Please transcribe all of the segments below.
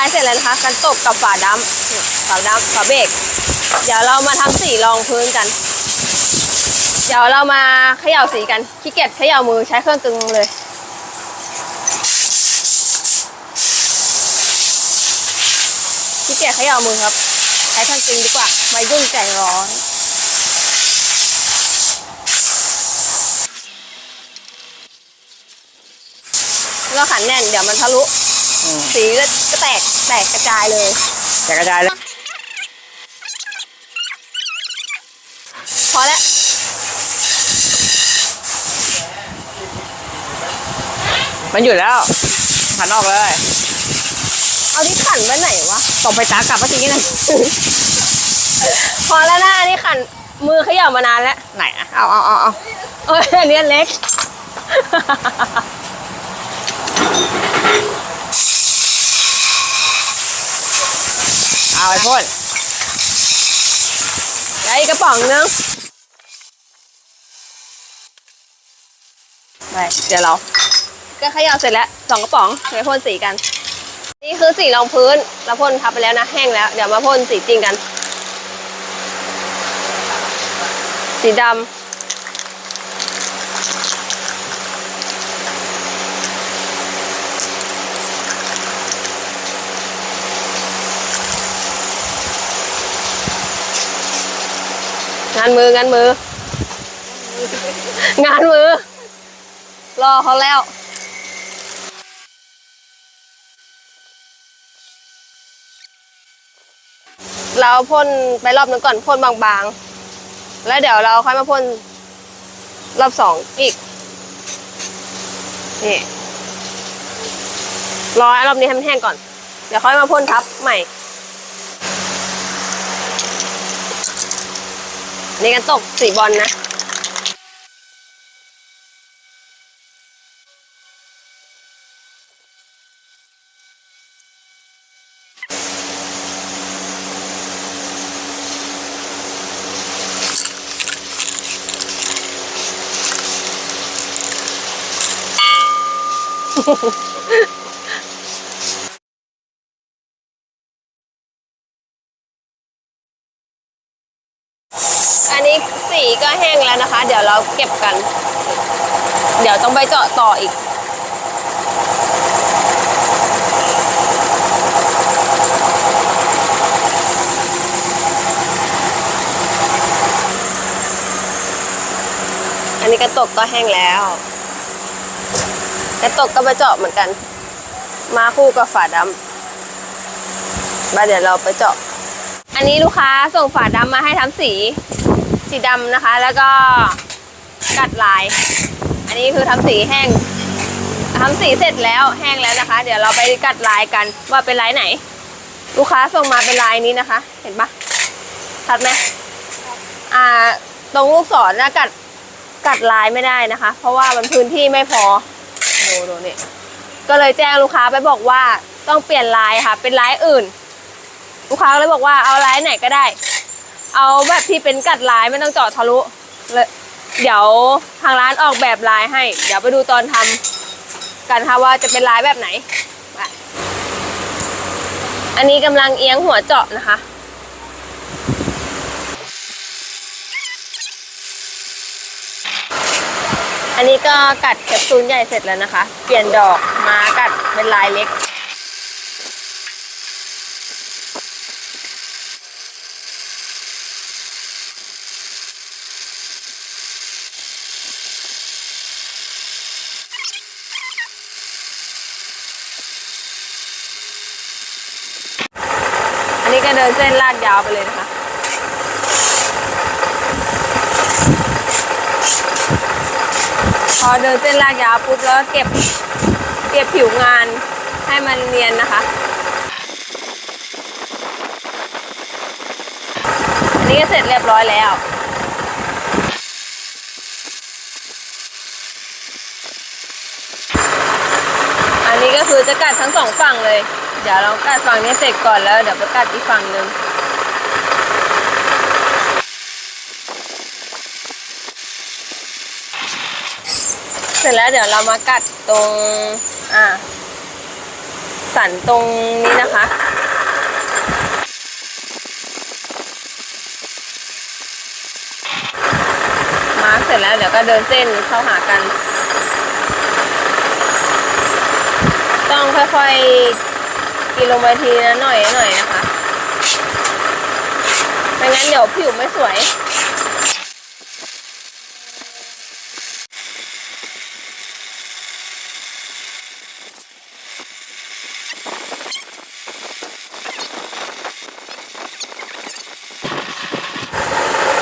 ายเสร็จแล้วนะคะกันตกกับฝาดำเนี่ยฝาดำฝาเบรกเดี๋ยวเรามาทำสีรองพื้นกัน เดี๋ยวเรามาเขย่าสีกันขี้เกียจเขย่ามือใช้เครื่องกึ่งเลยขี้เกียจเขย่ามือครับ ใช้เครื่องกึ่งดีกว่าไม่ยุ่งใจร้อนเราขันแน่นเดี๋ยวมันทะลุ สีก็ก็แตกแตกกระจายเลยแตกกระจายเลยพอแล้วมันหยุดแล้วขันออกเลย เอาที่ขันไว้ไหนวะตกไปตากลับเมื่อกี้นะพอแล้วนะอันนี่ขันมือเขย่ามานานแล้วไหนอะเอาเอาเอาเอาเอ้ยอันนี้อันเล็ก เอาไอ้พ่นแล้วอีกกระป๋องนึงไปเดี๋ยวเรา ก็เขย่าเสร็จแล้วสองกระป๋องไปพ่นสีกัน นี่คือสีรองพื้นเราพ่นทับไปแล้วนะแห้งแล้ว เดี๋ยวมาพ่นสีจริงกัน สีดำ งานมืองานมือ งานมือ รอเขาแล้วเราพ่นไปรอบนึงก่อนพ่นบางๆ แล้วเดี๋ยวเราค่อยมาพ่นรอบสองอีก นี่ รอรอบนี้ให้มันแห้งก่อน เดี๋ยวค่อยมาพ่นทับใหม่ นี่กันตกสีบอลนนะโอันนี้สีก็แห้งแล้วนะคะ เดี๋ยวเราเก็บกัน เดี๋ยวต้องไปเจาะต่ออีก อันนี้กระตกก็แห้งแล้ว กระตกก็ไปเจาะเหมือนกัน มาคู่กับฝาดำมาเดี๋ยวเราไปเจาะ อันนี้ลูกค้าส่งฝาดำมาให้ทำสีสีดำนะคะ แล้วก็ กัดลาย อันนี้คือทำสีแห้งทำสีเสร็จแล้วแห้งแล้วนะคะ เดี๋ยวเราไปกัดลายกันว่าเป็นลายไหน ลูกค้าส่งมาเป็นลายนี้นะคะ เห็นปะชัดไหมอ่า ตรงลูกศรนะกัดกัดลายไม่ได้นะคะ เพราะว่ามันพื้นที่ไม่พอดูดูนี่ก็เลยแจ้งลูกค้าไปบอกว่าต้องเปลี่ยนลายค่ะ เป็นลายอื่น ลูกค้าเลยบอกว่าเอาลายไหนก็ได้ เอาแบบที่เป็นกัดลายไม่ต้องเจาะทะลุเลย เดี๋ยวทางร้านออกแบบลายให้ เดี๋ยวไปดูตอนทำกันค่ะว่าจะเป็นลายแบบไหน อันนี้กำลังเอียงหัวเจาะนะคะอันนี้ก็กัดแคปซูลใหญ่เสร็จแล้วนะคะ เปลี่ยนดอกมากัดเป็นลายเล็ก อันนี้ก็เดินเส้นลากยาวไปเลยนะคะพอเดินเส้นลากยาวปุ๊บแล้วเก็บเก็บผิวงานให้มันเนียนนะคะอันนี้ก็เสร็จเรียบร้อยแล้ว อันนี้ กัดทั้งสองฝั่งเลย เดี๋ยวเรากัดฝั่งนี้เสร็จก่อนแล้ว เดี๋ยวไปกัดอีกฝั่งหนึ่งเสร็จแล้วเดี๋ยวเรามากัดตรงอ่าสันตรงนี้นะคะมาร์กเสร็จแล้วเดี๋ยวก็เดินเส้นเข้าหากัน ต้องค่อยๆกินลงไปทีละหน่อยหน่อยนะคะไม่งั้นเดี๋ยวผิวไม่สวย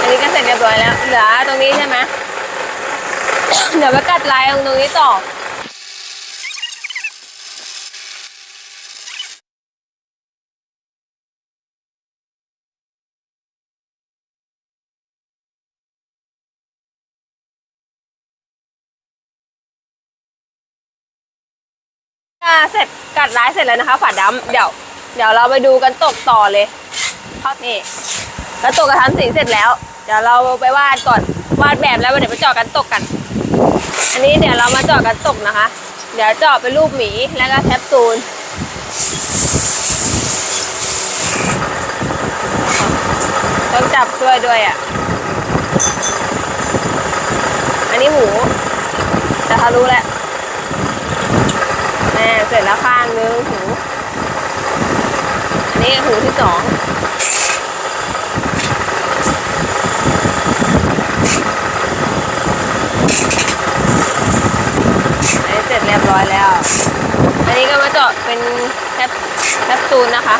อันนี้ก็เสร็จเรียบร้อยแล้ว เหลือตรงนี้ใช่ไหม เดี๋ยวไปกัดลายตรงตรงนี้ต่อ อ่าเสร็จกัดร้ายเสร็จแล้วนะคะ ฝาดำเดี๋ยวเดี๋ยวเราไปดูกันตกต่อเลยเขานี่แล้วตกกระทันสีเสร็จแล้ว เดี๋ยวเราไปวาดก่อนวาดแบบแล้วเดี๋ยวไปเจาะกันตกกัน อันนี้เดี๋ยวเรามาเจาะกันตกนะคะ เดี๋ยวเจาะเป็นรูปหมีแล้วก็แคปซูลต้องจับช่วยด้วยอะ อันนี้หมูจะทะลุแล้วแม่เส ร็จแล้วข้างนึงหูอันนี้หูที่สองอันนี้เสร็จเรียบร้อยแล้ว อันนี้ก็มาเจาะเป็นแคปแคปซูลนะคะ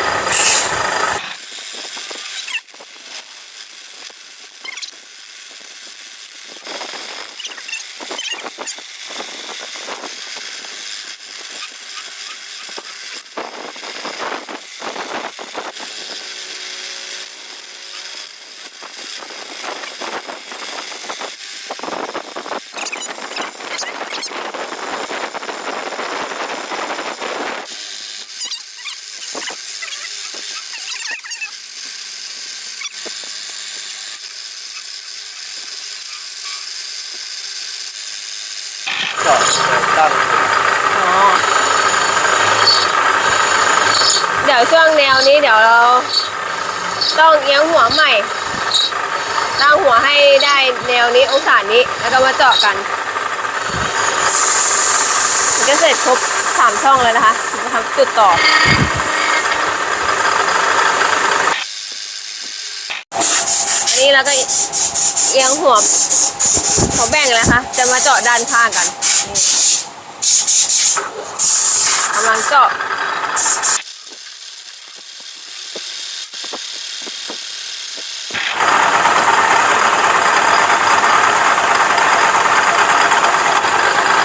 จอดตั้งอ๋อเดี๋ยวช่วงแนวนี้เดี๋ยวเรา ต้องเอียงหัวใหม่ ตั้งหัวให้ได้แนวนี้องศานี้แล้วก็มาเจาะกันมันก็เสร็จครบสามช่องเลยนะคะจะทำจุดต่อ นี้เราก็เอียงหัวหัวแบ่งแล้วค่ะ จะมาเจาะด้านข้างกันกำลังเจาะ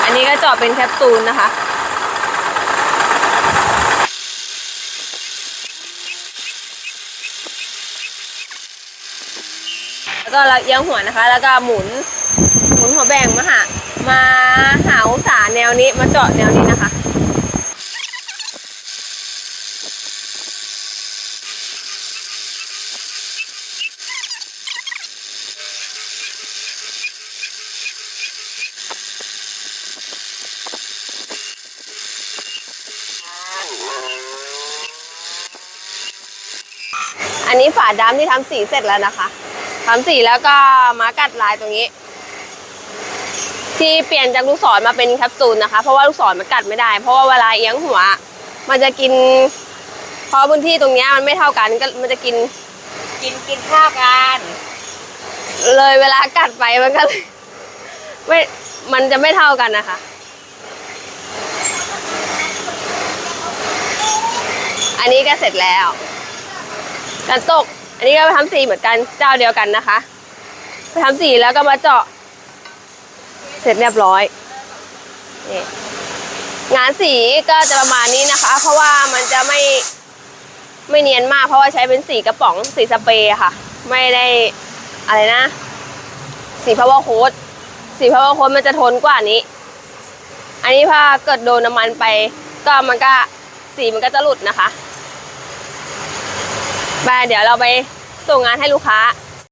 อันนี้ก็เจาะเป็นแคปซูลนะคะ แล้ว ก็เราเอียงหัวนะคะ แล้วก็หมุนหมุนหัวแบ่งมาหามาหาองศาแนวนี้มาเจาะแนวนี้นะคะอันนี้ฝาดำที่ทำสีเสร็จแล้วนะคะ ทำสีแล้วก็มากัดลายตรงนี้ ที่เปลี่ยนจากลูกศรมาเป็นแคปซูลนะคะ เพราะว่าลูกศรมันกัดไม่ได้ เพราะว่าเวลาเอียงหัว มันจะกินเพราะพื้นที่ตรงเนี้ยมันไม่เท่ากันก็มันจะกิน กินกินข้าวกันเลยเวลากัดไปมันก็เลยไม่มันจะไม่เท่ากันนะคะ อันนี้ก็เสร็จแล้วกันตก อันนี้ก็ไปทำสีเหมือนกันเจ้าเดียวกันนะคะ ไปทำสีแล้วก็มาเจาะ เสร็จเรียบร้อยนี่งานสีก็จะประมาณนี้นะคะ เพราะว่ามันจะไม่ไม่เนียนมากเพราะว่าใช้เป็นสีกระป๋องสีสเปรย์ค่ะ ไม่ได้อะไรนะ สีพาวเวอร์โค้ดสีพาวเวอร์โค้ดมันจะทนกว่านี้ อันนี้ถ้าเกิดโดนน้ำมันไป ก็มันก็สีมันก็จะหลุดนะคะไปเดี๋ยวเราไป ส่งงานให้ลูกค้า